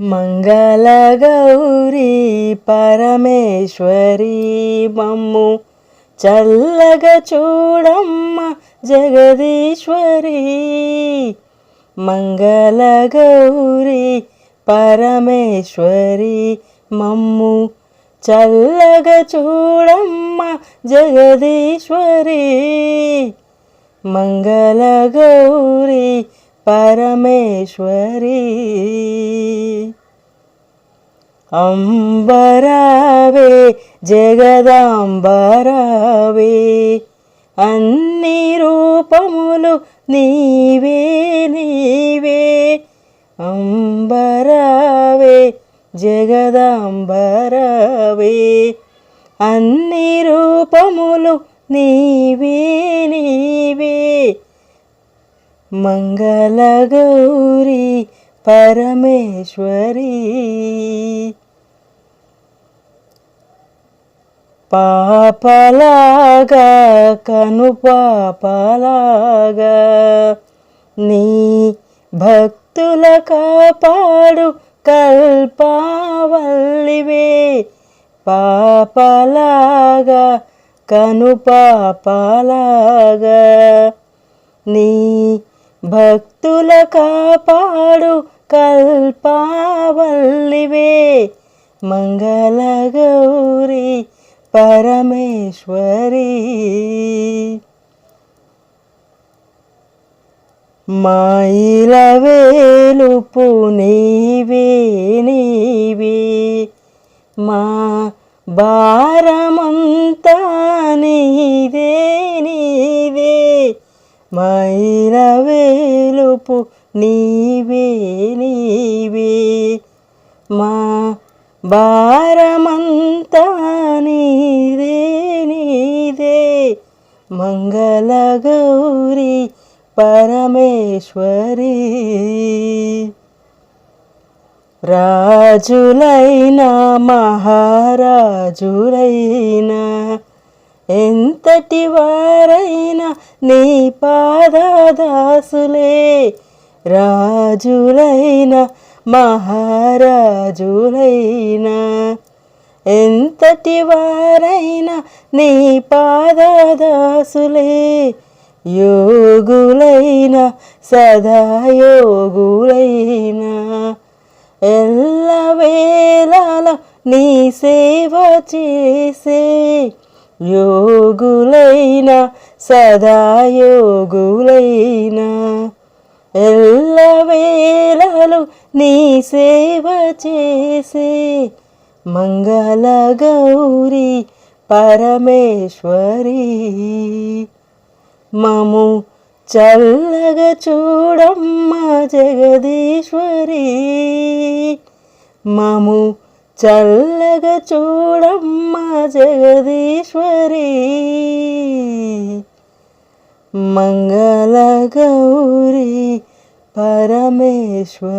మంగళగౌరీ పరమేశ్వరి మమ్ము. చల్లగా చూడమ్మ జగదీశ్వరి. మంగళగౌరీ పరమేశ్వరి మమ్ము. చల్లగా చూడమ్మ జగదీశ్వరి. మంగళగౌరీ పరమేశ్వరి. అంబరావే జగదాంబరావే అన్ని రూపములు నీవే నీవే. అంబరావే జగదాంబరావే అన్ని రూపములు నీవే నీవే. మంగళగౌరీ పరమేశ్వరి. పాపలాగా కను పాపలాగా నీ భక్తుల కాపాడు కల్పావల్లివే. పాపలాగా కను పాపలాగా నీ భక్తుల కాపాడు కల్పావల్లివే. మంగళగౌరీ పరమేశ్వరి. మాయిల వేలుపు నీవే నీవే. మా భారమంతా నీదే నీ మైల వేలుపు నీవే నీవే. మా భారమంతా నీదే నీదే. మంగళగౌరీ పరమేశ్వరి. రాజులైనా మహారాజులైనా ఎంతటి వారైనా నీ పాదదాసులే రాజులైన మహారాజులైనా. ఎంతటి వారైనా నీ పాదదాసులే యోగులైన సదా యోగులైనా ఎల్లవేళల నీ సేవ చేసే యోగులైన సదా యోగులైన. ఎల్లవేళలు నీ సేవ చేసే మంగళగౌరీ పరమేశ్వరి. మము చల్లగా చూడమ్మ జగదీశ్వరి. మము చల్లగా చూడమ్మ జగదీశ్వరి. మంగళ గౌరీ పరమేశ్వరి.